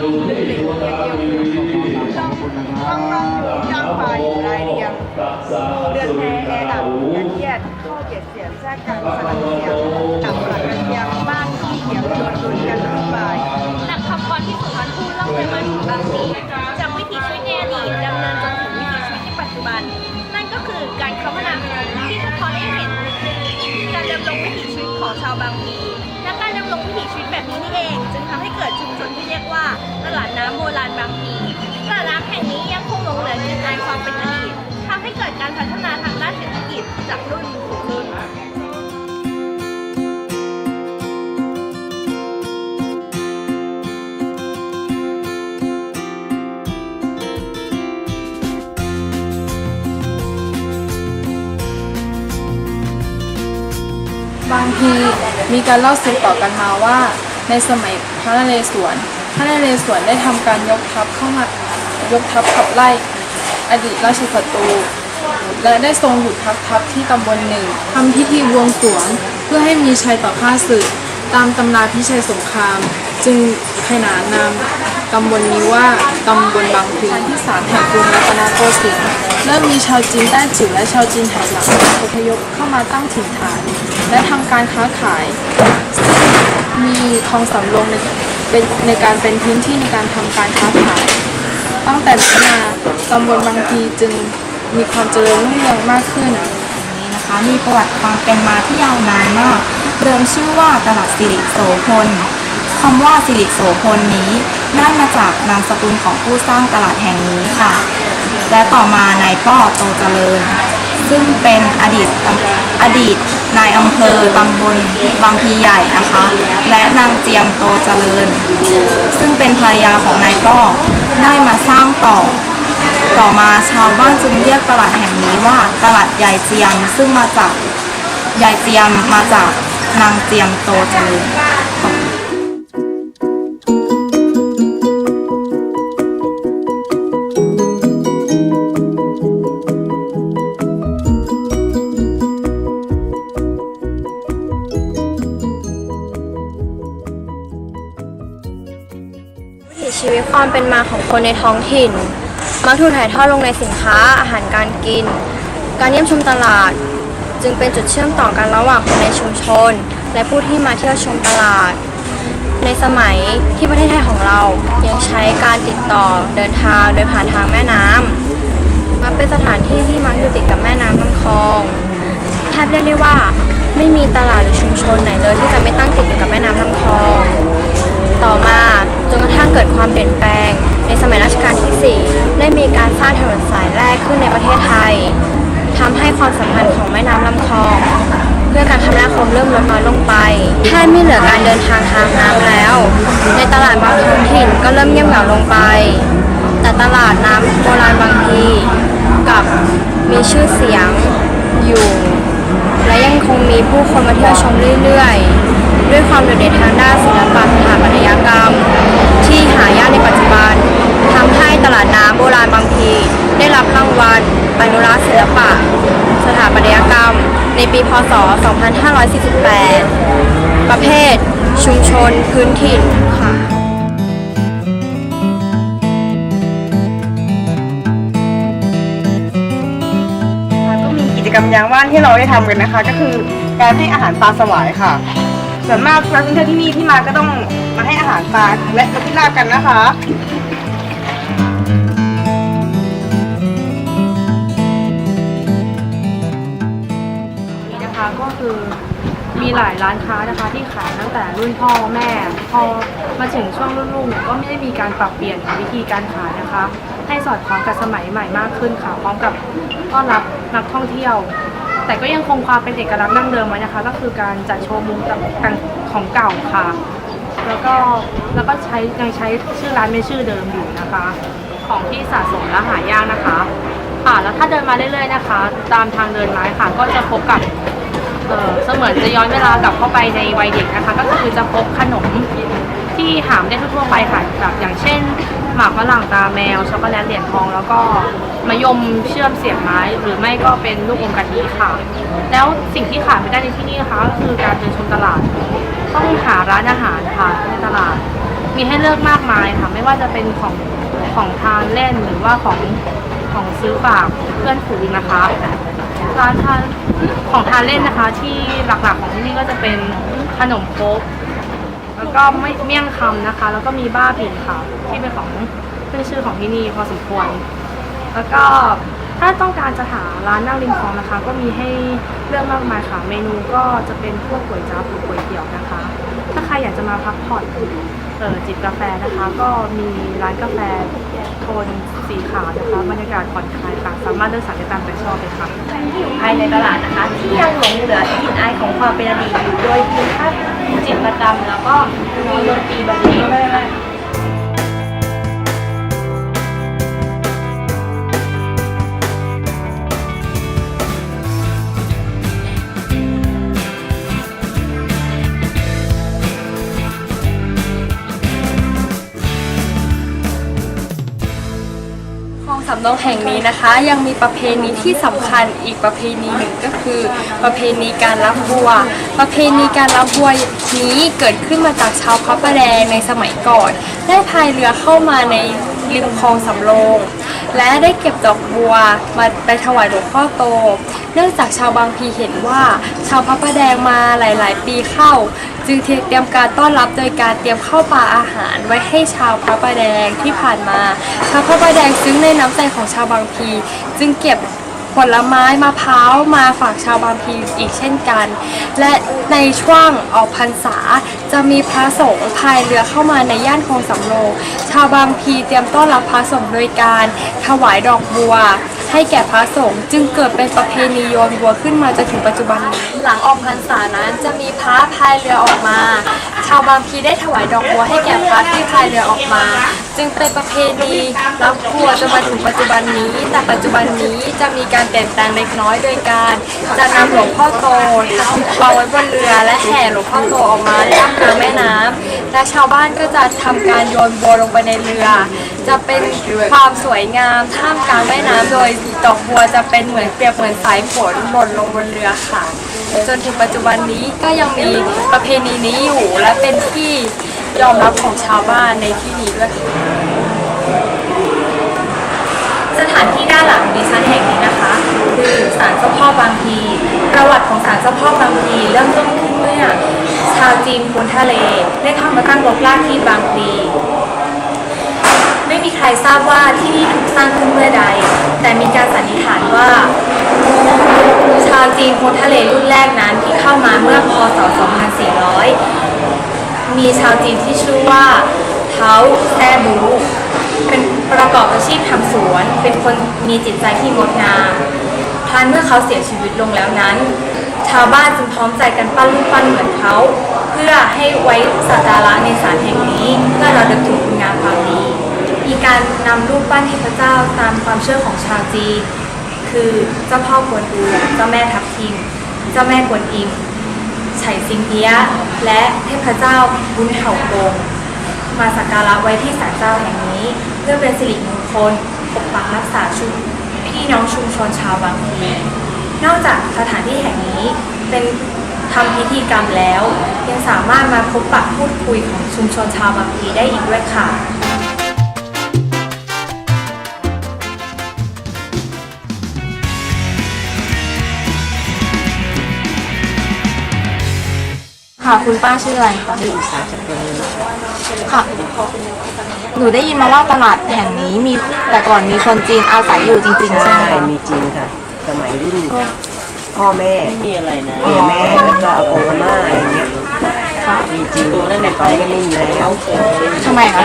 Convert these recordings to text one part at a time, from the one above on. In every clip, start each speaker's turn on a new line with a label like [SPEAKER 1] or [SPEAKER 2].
[SPEAKER 1] ต้องต้องต้องอยู่จ้างฝ่าอยู่รายเรียงเดือนแพแอร์ดับยัดเยียดข้อเกียดเสียงแทรกกันสลับเสียงดับหลักกันเทียงบ้านที่เขียวโดนดุนกันรุ่นบ่าย
[SPEAKER 2] จากคำกรที่สุนทรภู่เล่าเรียนมาถึงบางปีจากวิถีชีวิตในอดีตดำเนินจนถึงวิถีชีวิตในปัจจุบัน นั่นก็คือการคมนาคมที่สะท้อนให้เห็นการดำรงวิถีชีวิตของชาวบางพีและการดำรงวิถีชีวิตแบบนี้นี่เอง จึงทำให้เกิดชุมชนที่เรียกว่า มีการเล่า
[SPEAKER 3] สืบต่อกันมาว่า ในสมัยพระนเรศวร พระนเรศวรได้ทำการยกทัพเข้ามายกทัพขับไล่ อดีตราชศัตรูและได้ทรงหยุดพักทัพที่ตำบลหนึ่งทำพิธีบวงสรวง เพื่อให้มีชัยต่อข้าศึก ตามตำราพิชัยสงคราม จึงขนานนามตำบลนี้ว่าตำบลบางพลีที่สามแห่งกรุงรัตนโกสินทร์เริ่มมีชาวจีนแต้จิ๋วและชาวจีนไหหลำอพยพเข้ามาตั้งถิ่นฐาน และทำการค้าขาย มีคลองสำโรงในเป็นในการเป็นพื้นที่ในการทำการค้าขาย ตั้งแต่นั้นมาตำบลบางพีจึงมีความเจริญรุ่งเรืองมากขึ้น
[SPEAKER 4] นี้นะคะมีประวัติความเป็นมาที่ยาวนานมากเดิมชื่อว่าตลาดสิริโสพลคำว่าสิริโสพลนี้ได้มาจากนามสกุลของผู้สร้างตลาดแห่งนี้ค่ะ และต่อมานายป้อโตเจริญ ซึ่งเป็นอดีตอดีตนายอำเภอตำบลบางพีใหญ่นะคะ และนางเจียมโตเจริญ ซึ่งเป็นภรรยาของนายป้อได้มาสร้างต่อ ต่อมาชาวบ้านจึงเรียกตลาดแห่งนี้ว่าตลาดยายเจียมซึ่งมาจากยายเจียมมาจากนางเจียมโตเจริญ
[SPEAKER 2] ชีวิตความเป็นมาของคนในท้องถิ่น มักถูกถ่ายทอดลงในสินค้าอาหารการกิน การเยี่ยมชมตลาด จึงเป็นจุดเชื่อมต่อกันระหว่างคนในชุมชน และผู้ที่มาเที่ยวชมตลาด ในสมัยที่ประเทศไทยของเรายังใช้การติดต่อเดินทางโดยผ่านทางแม่น้ำมักเป็นสถานที่ที่มักอยู่ติดกับแม่น้ำลำคลองแทบเรียกได้ว่าไม่มีตลาดหรือชุมชนไหนเลยที่จะไม่ตั้งติดอยู่กับ ชื่อเสียงอยู่ และยังคงมีผู้คนมาเที่ยวชมเรื่อยๆ ด้วยความโดดเด่นทางด้านศิลปะสถาปัตยกรรม ที่หายากในปัจจุบันทำให้ตลาดน้ำโบราณบางพีได้รับรางวัลอนุรักษ์ศิลปะ สถาปัตยกรรม ในปี พศ 2548 ประเภท ชุมชน พื้นถิ่น
[SPEAKER 1] จกรรมยามว่างที่เราได้ทำกันนะคะ ก็คือการให้อาหารปลาสวายค่ะ ส่วนมากนักท่องเที่ยวที่นี่ที่มาก็ต้องมาให้อาหารปลาและนกพิราบกันนะคะ
[SPEAKER 3] นี้นะคะก็คือมีหลายร้านค้านะคะที่ขายตั้งแต่รุ่นพ่อแม่ พอมาถึงช่วงรุ่นลูกเนี่ยก็ไม่ได้มีการปรับเปลี่ยนวิธีการขายนะคะ ให้สอดคล้องกับสมัยใหม่มากขึ้นค่ะพร้อมกับ ต้อนรับนักท่องเที่ยว แต่ก็ยังคงความเป็นเอกลักษณ์ดั้งเดิมไว้นะคะ ก็คือการจัดโชว์มุมต่างของเก่าค่ะ แล้วก็แล้วก็ใช้ยังใช้ชื่อร้านเป็นชื่อเดิมอยู่นะคะ ของที่สะสมและหายากนะคะค่ะแล้วถ้าเดินมาเรื่อยๆนะคะ ตามทางเดินไม้ค่ะ ก็จะพบกับเออเสมือนจะย้อนเวลากลับเข้าไปในวัยเด็กนะคะ ก็คือจะพบขนม
[SPEAKER 5] ที่หาไม่ได้ทั่วๆไปค่ะแบบอย่างเช่น หมากฝรั่งตาแมวช็อกโกแลตเหรียญทอง แล้วก็มะยมเชื่อมเสียบไม้หรือไม่ก็เป็นลูกอมกะทิค่ะ แล้วสิ่งที่ขาดไม่ได้ในที่นี่นะคะก็คือการเดินชมตลาด ต้องหาร้านอาหารค่ะในตลาด มีให้เลือกมากมายค่ะ ไม่ว่าจะเป็นของของทานเล่นหรือว่าของของซื้อฝากเพื่อนฝูงนะคะร้านทานของทานเล่นนะคะ ที่หลักๆของที่นี่ก็จะเป็นขนมโคก แล้วก็ไม่เมี่ยงคำนะคะ แล้วก็มีบ้าบินค่ะ ที่เป็นของขึ้นชื่อของที่นี่พอสมควร แล้วก็ถ้าต้องการจะหาร้านนั่งริมคลองนะคะ ก็มีให้เลือกมากมายค่ะ เมนูก็จะเป็นพวกก๋วยจั๊บหรือก๋วยเตี๋ยวนะคะ ถ้าใครอยากจะมาพักผ่อนเออจิบกาแฟนะคะ ก็มีร้านกาแฟโทนสีขาวนะคะบรรยากาศผ่อนคลายค่ะ สามารถเลือกสั่งได้ตามใจชอบเลยค่ะ
[SPEAKER 1] ภายในตลาดนะคะ ที่ยังหลงเหลือกลิ่นอายของความเป็นอดีตอยู่โดยเพียง จิตรกรรมแล้วก็มีดนตรีแบบนี้
[SPEAKER 6] น้องแห่งนี้นะคะ ยังมีประเพณีที่สำคัญอีกประเพณีหนึ่งก็คือ ประเพณีการรับบัว ประเพณีการรับบัวนี้เกิดขึ้นมาจากชาวพระประแดงในสมัยก่อน ได้พายเรือเข้ามาใน ริมคลองสำโรง และได้เก็บดอกบัวมาไปถวายหลวงพ่อโต เนื่องจากชาวบางพีเห็นว่า ชาวพระประแดงมาหลาย ๆ ปีเข้า จึงเตรียมการต้อนรับโดยการเตรียมข้าวปลาอาหารไว้ให้ชาวพระประแดงที่ผ่านมา ชาวพระประแดงซึ้งในน้ำใจของชาวบางพี จึงเก็บ ผลไม้มะพร้าวมาฝากชาวบางพีอีกเช่นกัน และในช่วงออกพรรษาจะมีพระสงฆ์พายเรือเข้ามาในย่านคลองสำโรงชาวบางพีเตรียมต้อนรับพระสงฆ์โดยการถวายดอกบัว ให้แก่พระสงฆ์จึงเกิดเป็นประเพณีโยนบัวขึ้นมาจนถึงปัจจุบัน หลังออกพรรษานั้นจะมีพระพายเรือออกมาชาวบางพีได้ถวายดอกบัวให้แก่พระที่พายเรือออกมา จึงเป็นประเพณีรับบัวจนมาถึงปัจจุบันนี้ แต่ปัจจุบันนี้จะมีการเปลี่ยนแปลงเล็กน้อยโดยการจะนำหลวงพ่อโตวาไว้บนเรือและแห่หลวงพ่อโตออกมาท่ามกลางแม่น้ำและชาวบ้านก็จะทำการโยนบัวลงไปในเรือ จะเป็นความสวยงามท่ามกลางแม่น้ำโดย ดอกบัวจะเป็นเหมือนเปรียบเหมือนสายฝนหล่นลงบนเรือค่ะ จนถึงปัจจุบันนี้ก็ยังมีประเพณีนี้อยู่ และเป็นที่ยอมรับของชาวบ้านในที่นี้ด้วยค่ะ
[SPEAKER 7] สถานที่ด้านหลังดิฉันแห่งนี้นะคะคือศาลเจ้าพ่อบางพี ประวัติของศาลเจ้าพ่อบางพีเริ่มต้นขึ้นเมื่อชาวจีนพ้นทะเลได้เข้ามาตั้งรกรากที่บางพลี ม่มีใครทราบว่าที่นี่ถูกสร้างขึ้นเมื่อใด แต่มีการสันนิษฐานว่า ชาวจีนพนทะเลรุ่นแรกนั้นที่เข้ามาเมื่อพศ 2400 มีชาวจีนที่ชื่อว่าเท้าแซ่บูเป็นประกอบอาชีพทำสวน เป็นคนมีจิตใจที่งดงามครั้นเมื่อเขาเสียชีวิตลงแล้วนั้น ชาวบ้านจึงพร้อมใจกันปั้นรูปปั้นเหมือนเขา เพื่อให้ไว้สักการะในศาลแห่งนี้ เพื่อเราดึกถึงคุณงามความ มีการนำรูปปั้นเทพเจ้าตามความเชื่อของชาวจีนคือเจ้าพ่อกวนอูเจ้าแม่ทับทิม เจ้าแม่กวนอิมไฉสิงเอียะและเทพเจ้าบุญเถากงมาสักการะไว้ที่ศาลเจ้าแห่งนี้ เพื่อเป็นสิริมงคลปกปักรักษาชุมพี่น้องชุมชนชาวบางพีนอกจากสถานที่แห่งนี้เป็นทำพิธีกรรมแล้ว ยังสามารถมาพบปะพูดคุยของชุมชนชาวบางพีได้อีกด้วยค่ะ ค่ะคุณป้าชื่ออะไรคะชื่อสาจักรีค่ะ หนูได้ยินมาว่าตลาดแห่งนี้มีแต่ก่อนมีคนจีนอาศัยอยู่จริงๆใช่
[SPEAKER 8] ใช่
[SPEAKER 7] ไหม
[SPEAKER 8] มีจริงค่ะ สมัยรุ่นพ่อแม่
[SPEAKER 9] มีอะไรนะ
[SPEAKER 8] แม่แม่แล้วก็อาโกอาม่าอะไรเงี้ยมีจริงแต่ตอนนี้ก็ไม่มีแล้ว
[SPEAKER 7] ทำไมคะ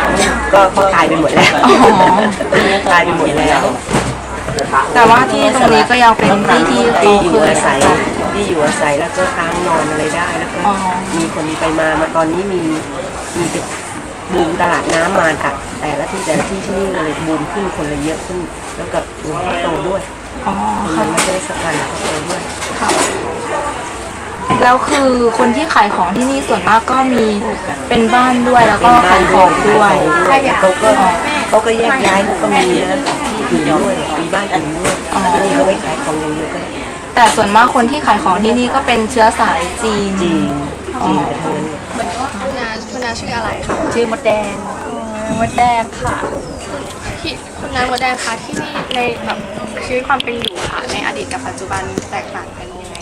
[SPEAKER 8] ก็ก็กลายไปหมดแล้ว
[SPEAKER 7] อ๋อ
[SPEAKER 8] กลายไปหมดแล้ว
[SPEAKER 7] แต่ว่าที่ตรงนี้ก็ยังเป็นที่ที่
[SPEAKER 8] ที่
[SPEAKER 7] เขา
[SPEAKER 8] อยู่
[SPEAKER 7] เคย
[SPEAKER 8] อาศัย
[SPEAKER 7] อาศัย
[SPEAKER 8] ที่อยู่อาศัยแล้วก็ค้างนอนอะไรได้แล้วก็
[SPEAKER 7] อ๋อ
[SPEAKER 8] มีคนไปมามาตอนนี้มีมีเป็นบูมตลาดน้ำมาค่ะแต่ละที่แต่ละที่ที่นี่เลยบูมขึ้นคนละเยอะขึ้น แล้วก็หลวงพ่อโตด้วย
[SPEAKER 7] อ๋อ
[SPEAKER 8] มี
[SPEAKER 7] ค่ะ
[SPEAKER 8] ไม่ได้สถานหลวงพ่อโตด้วย
[SPEAKER 7] แแล้วคือคนที่ขายของที่นี่ส่วนมากก็มีเป็นบ้านด้วยแล้วก็ขายของด้วย
[SPEAKER 8] เขาก็เขาก็แยกย้ายก็มีนะที่อื่นด้วยมีบ้านอื่นด้วยที่นี่เขาไม่ขายของอย่างเดียวก็
[SPEAKER 7] แต่ส่วนมากคนที่ขายของที่นี่ก็เป็นเชื้อสายจีน
[SPEAKER 8] จีนจีนกับเมือง
[SPEAKER 6] คุณนาคุณนาชื่ออะไรคะ
[SPEAKER 8] ชื่อมดแดง
[SPEAKER 6] มดแดงค่ะที่คุณนามดแดงคะที่นี่ในแบบชีวิตความเป็นอยู่ค่ะในอดีตกับปัจจุบันแตกต่างกันยังไง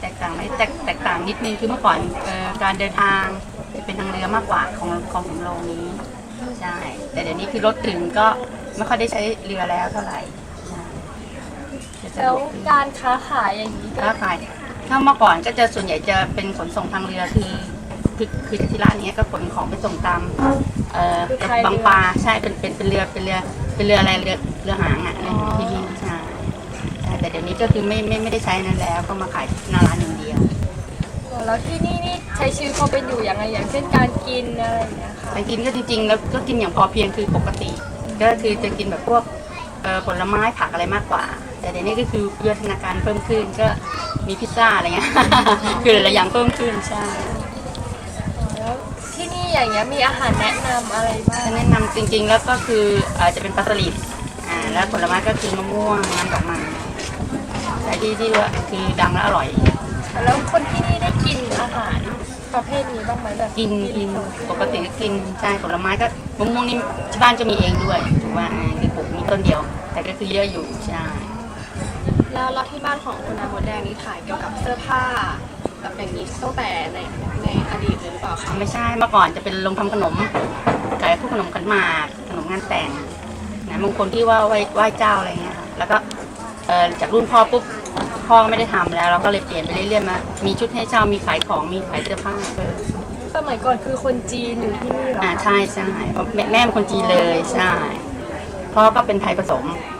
[SPEAKER 9] แตกต่างไหมแตกแตกต่างนิดนึงคือเมื่อก่อนเอ่อการเดินทางเป็นทางเรือมากกว่าของของสำโรงนี้ใช่แต่เดี๋ยวนี้คือรถถึงก็ไม่ค่อยได้ใช้เรือแล้วเท่าไหร่ใช่จะสะ
[SPEAKER 6] แล้
[SPEAKER 9] ด
[SPEAKER 6] ว
[SPEAKER 9] วกขึ้น
[SPEAKER 6] การค้าขายอย่างนี้
[SPEAKER 9] ค้าขายถ้าเมื่อก่อนก็จะส่วนใหญ่จะเป็นขนส่งทางเรือคือคือคือที่ร้านเนี้ยก็ขนของไปส่งตามเอ่อบางปลาใช่เป็นเป็นเป็นเรือเป็นเรือเป็นเรืออะไรเรือเรือหางอะเรือที่นี่ใช่ใช่แต่เดี๋ยวนี้ก็คือไม่ไม่ไม่ได้ใช้นั้นแล้ว ก็มาขายหน้าร้านอย่างเดียว
[SPEAKER 6] แล้วที่นี่นี่ใช้ชีวิตความเป็นอยู่ยังไงอย่างเช่นการกินอะไรอย่างเงี้ยค่ะ
[SPEAKER 9] ไปกินก็จริงๆแล้วก็กินอย่างพอเพียงคือปกติ ก็คือจะกินแบบพวกเอ่อผลไม้ผักอะไรมากกว่า แต่เดี๋ยวนี้ก็คือวิวัฒนาการเพิ่มขึ้นก็มีพิซซ่าอะไรเงี้ย คือหลายๆอย่างเพิ่มขึ้นใช่
[SPEAKER 6] แล้วที่นี่อย่างเงี้ยมีอาหารแนะนำอะไรบ้าง
[SPEAKER 9] จะแนะนำจริงๆแล้วก็คือเอ่อจะเป็นปลาสลิดอ่าแล้วผลไม้ก็คือมะม่วงน้ำดอกไม้แต่ที่ที่ว่าคือดังและอร่อย
[SPEAKER 6] แล้วคนที่นี่ได้กินอาหารประเภทนี้บ้างไหมแบบ
[SPEAKER 9] กินกินปกติก็กินใช่ผลไม้ก็มะม่วงนี่ที่บ้านก็มีเองด้วยถูกว่าอ่าคือปลูกมีต้นเดียว แต่ก็คือเยอะอยู่ใช่
[SPEAKER 6] แล้วแล้วที่บ้านของคุณนามดแดงนี่ขายเกี่ยวกับเสื้อผ้าแบบอย่างนี้ตั้งแต่ในในอดีตเลยหรือเปล่าคะ
[SPEAKER 9] ไม่ใช่เมื่อก่อนจะเป็นโรงทำขนมขายพวกขนมขันหมากขนมงานแต่งนะบางคนที่ว่าไหว้ไหว้เจ้าอะไรเงี้ยค่ะแล้วก็เอ่อจากรุ่นพ่อปุ๊บพ่อไม่ได้ทำแล้ว เราก็เลยเปลี่ยนไปเรื่อยๆมามีชุดให้เช่ามีขายของมีขายเสื้อผ้าเพิ่ม
[SPEAKER 6] สมัยก่อนคือคนจีนอยู่ที่นี่เหรอ
[SPEAKER 9] อ่าใช่ใช่เพราะแม่แม่เป็นคนจีนเลยใช่พ่อก็เป็นไทยผสมใช่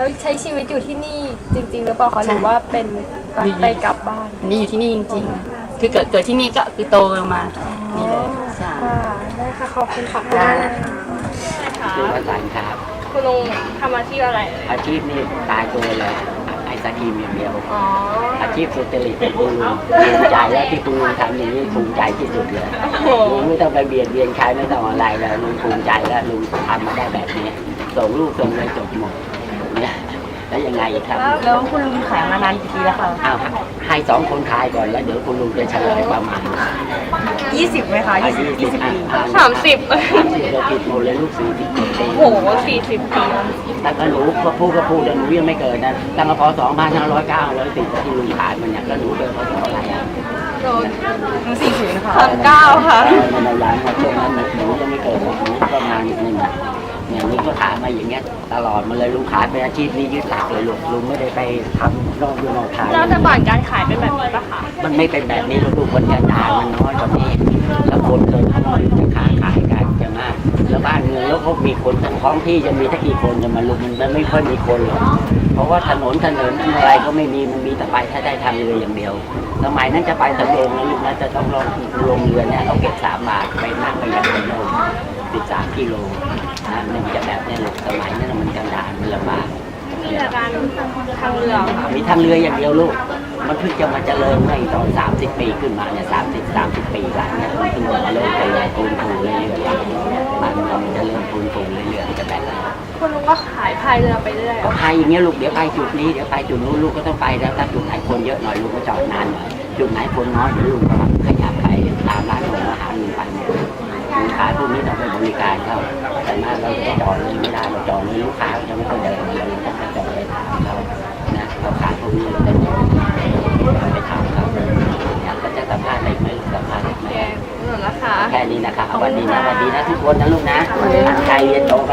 [SPEAKER 6] แล้วใช้ชีวิตอยู่ที่นี่จริง ๆ หรือเปล่าคะ
[SPEAKER 9] ใช่
[SPEAKER 6] หรือว่าเป็นไปกลับบ้าน
[SPEAKER 9] อันนี้อยู่ที่นี่จริงๆ คือเกิดเกิดที่นี่ก็คือโตมา นี่เลยใช่
[SPEAKER 6] ค่ะได้ค่ะขอบคุณค่ะ
[SPEAKER 9] ได้
[SPEAKER 10] ชื่อวสันต์ครับ
[SPEAKER 6] คุณลุงทำอาชีพอะไรเอ่ย
[SPEAKER 10] อาชีพนี้ตายตัวเลยไอศกรีมอย่างเดียว
[SPEAKER 6] อ๋อ
[SPEAKER 10] อาชีพสุจริตของคุณลุงภูมิใจและที่คุณลุงทำอย่างนี้ภูมิใจที่สุดเลยลุงไม่ต้องไปเบียดเบียนใครไม่ต้องอะไรเลยลุงภูมิใจแล้วลุงทำมาได้แบบนี้ส่งลูกส่งเลยจบหมดเนี่ย แล้วยังไงอีกครับ
[SPEAKER 8] แล้วคุณลุงขายมานานกี่ปีแล้วคะ
[SPEAKER 10] อ้าวให้สองคนทายก่อนแล้วเดี๋ยวคุณลุงจะเฉลยประมาณ
[SPEAKER 8] 20ไหมคะ
[SPEAKER 10] อา
[SPEAKER 8] 20
[SPEAKER 10] ยุ
[SPEAKER 8] 20ปี
[SPEAKER 6] สามสิบ
[SPEAKER 10] สามสิบเราผิดหมดเลยลูกสี่สิบปี
[SPEAKER 6] โอ้โหสี่สิบปี
[SPEAKER 10] แต่ก็หนูก็พูดก็พูดแต่หนูยังไม่เกิดนะตั้งแต่พศ2509สิที่ลุงขายมันเนี่ยก็หนูเป็นพศอะไรอะ
[SPEAKER 6] โดน
[SPEAKER 8] หนูสี่ศูนย์ค่ะ
[SPEAKER 6] สามเก้าค่ะ
[SPEAKER 10] ในร้านมาช่วง ลอดมาเลยลุงขายเป็นอาชีพนี้ยึดหลักเลยลุงลุงไม่ได้ไปทำนอกเรื่องนอกทาง
[SPEAKER 6] แล้วแต่ก่อนการขายเป็นแบบนี้ปะคะ
[SPEAKER 10] มันไม่เป็นแบบนี้ลูกลูกคนกันดารมันน้อยกว่านี้แล้วคนเคยเข้ามาจะค้าขายกันจะมากแล้วบ้านเมืองแล้วก็มีคนทั้งท้องที่จะมีสักกี่คนจะมาลุกมันไม่ค่อยมีคนหรอกเพราะว่าถนนถนนอะไรก็ไม่มีมันมีแต่ไปถ้าได้ทางเรืออย่างเดียวสมัยนั้นจะไปสำโรงนะลูกนะจะต้องลงลงเรือเนี่ยเอาเก็บสามบาทไปนั่งไปยังสำโรงสิบสามกิโลนะ มันจะแบบเนี้ลูกสมัยนั้นมันกันดารมันลำบาก
[SPEAKER 6] มีแต่การทางเรือค่ะ
[SPEAKER 10] มีทางเรืออย่างเดียวลูก มันเพิ่งจะมาเจริญในตอนสามสิบปีขึ้นมาเนี่ยสามสิบสามสิบปีหลังเนี่ยมันเพิ่งมาเริ่มเจริญปูนปูเรื่อยๆมันมันจะเริ่มปูนปูเรื่อยๆจะแบบนั้น
[SPEAKER 6] คุณลุงก็ขายพายเรือไปเรื่อย
[SPEAKER 10] ก็ไปอย่างเงี้ยลูกเดี๋ยวไปจุดนี้เดี๋ยวไปจุดนู้นลูกก็ต้องไปแล้วถ้าจุดไหนคนเยอะหน่อยลูกก็จอดนานหน่อยจุดไหนคนน้อยเดี๋ยวลูกก็ขยับไปตามร้านของอาหารลุงไปหมดลูกค้าพวกนี้ต้องไปบริการเขา แต่หน้าเราจะจอดเลยไม่ได้เราจอดเลยลูกค้าจะไม่ต้องเดิ
[SPEAKER 6] น นะคะ
[SPEAKER 10] แค่นี้นะครับสวัสดีนะสวัสดีนะทุกคนนะลูกนะตั้งใจเรียนโตไป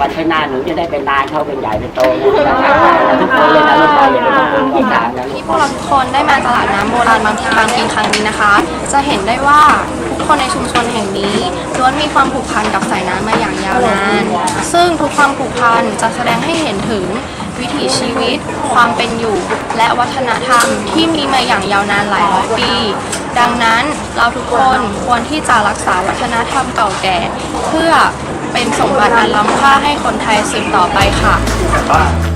[SPEAKER 10] วันข้างหน้าหนูจะได้เป็นนายเขาเป็นใหญ่เป็นโตนะทุกคนเลยนะลูกนะอย่าเป็นคนที่สามนะลู
[SPEAKER 6] ที่
[SPEAKER 10] ก
[SPEAKER 6] พวกเราทุกคนได้มาตลาดน้ำโบราณบางบางปีครั้งนี้นะคะ จะเห็นได้ว่าทุกคนในชุมชนแห่งนี้ล้วนมีความผูกพันกับสายน้ำมาอย่างยาวนาน ซึ่งทุกความผูกพันจะแสดงให้เห็นถึง วิถีชีวิต ความเป็นอยู่ และวัฒนธรรมที่มีมาอย่างยาวนานหลายร้อยปี ดังนั้นเราทุกคนควรที่จะรักษาวัฒนธรรมเก่าแก่ เพื่อเป็นสมบัติอันล้ำค่าให้คนไทยสืบต่อไปค่ะ